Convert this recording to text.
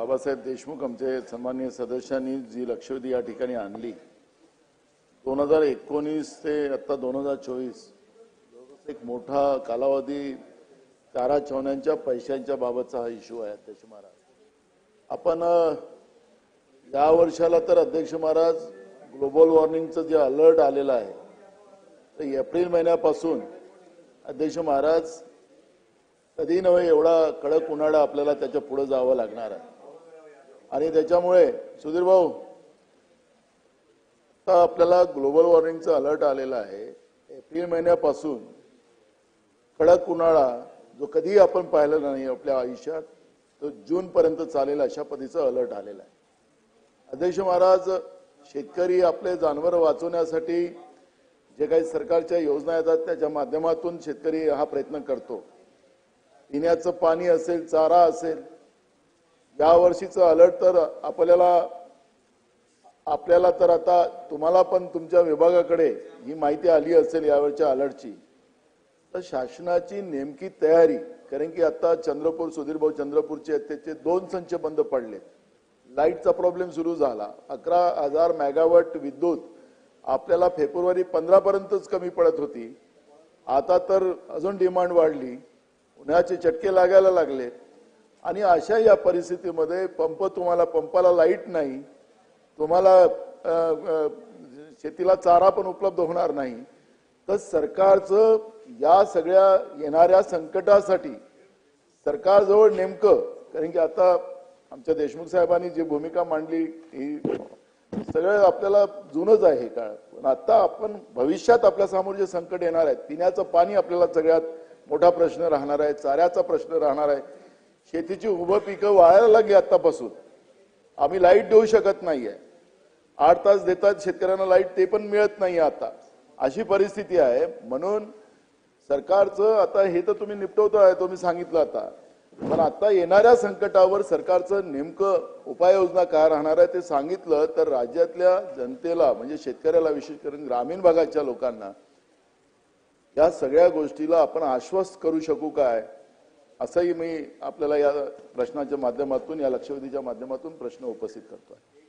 बाबासाहेब देशमुख आमचे सन्माननीय सदस्यांनी जी लक्षवेधी या ठिकाणी आणली दोन हजार एकोणीस ते आत्ता दोन हजार चोवीस एक मोठा कालावधी चारा छावण्यांच्या पैशांच्या बाबतचा हा इश्यू आहे अध्यक्ष महाराज. आपण या वर्षाला तर अध्यक्ष महाराज ग्लोबल वॉर्मिंगचं जे अलर्ट आलेलं आहे तर एप्रिल महिन्यापासून अध्यक्ष महाराज कधी नव्हे एवढा कडक उन्हाळा आपल्याला त्याच्या पुढे जावं लागणार आहे. आणि त्याच्यामुळे सुधीर भाऊ आता आपल्याला ग्लोबल वॉर्मिंगचा अलर्ट आलेला आहे. एप्रिल महिन्यापासून कडक उन्हाळा जो कधीही आपण पाहिलेला नाही आपल्या आयुष्यात तो जून पर्यंत चालेल अशा पद्धतीचा अलर्ट आलेला आहे. अध्यक्ष महाराज शेतकरी आपले जानवर वाचवण्यासाठी जे काही सरकारच्या योजना येतात त्याच्या माध्यमातून शेतकरी हा प्रयत्न करतो. पिण्याचं पाणी असेल चारा असेल या वर्षीचं अलर्ट तर आपल्याला आपल्याला तर आता तुम्हाला पण तुमच्या विभागाकडे ही माहिती आली असेल यावेळच्या अलर्टची तर शासनाची नेमकी तयारी कारण की आता चंद्रपूर सुधीरभाऊ चंद्रपूरचे आहेत त्याचे दोन संच बंद पडले लाईटचा प्रॉब्लेम सुरू झाला. अकरा हजार मेगावॅट विद्युत आपल्याला फेब्रुवारी पंधरा पर्यंतच कमी पडत होती. आता तर अजून डिमांड वाढली. उन्हाचे चटके लागायला लागले आणि अशा या परिस्थितीमध्ये पंप तुम्हाला पंपाला लाइट नाही तुम्हाला शेतीला चारा पण उपलब्ध होणार नाही. तर सरकारचं या सगळ्या येणाऱ्या संकटासाठी सरकारजवळ नेमकं कारण की आता आमच्या देशमुख साहेबांनी जी भूमिका मांडली ही सगळं आपल्याला जुनच आहे काळ. पण आता आपण भविष्यात आपल्यासमोर जे संकट येणार आहे पिण्याचं पाणी आपल्याला सगळ्यात मोठा प्रश्न राहणार आहे चाऱ्याचा प्रश्न राहणार आहे. शेतीची उभं पिकं वाळायला लागली आतापासून आम्ही लाइट देऊ शकत नाहीये. आठ तास देतात शेतकऱ्यांना लाइट ते पण मिळत नाही आता. अशी परिस्थिती आहे. म्हणून सरकारचं आता हे तर तुम्ही निपटवतो आहे तुम्ही सांगितलं आता. पण आता येणाऱ्या संकटावर सरकारचं नेमकं उपाययोजना काय राहणार आहे ते सांगितलं तर राज्यातल्या जनतेला म्हणजे शेतकऱ्याला विशेष करून ग्रामीण भागाच्या लोकांना या सगळ्या गोष्टीला आपण आश्वस्त करू शकू काय? असंही मी आपल्याला या प्रश्नाच्या माध्यमातून या लक्षवेधीच्या माध्यमातून प्रश्न उपस्थित करतो आहे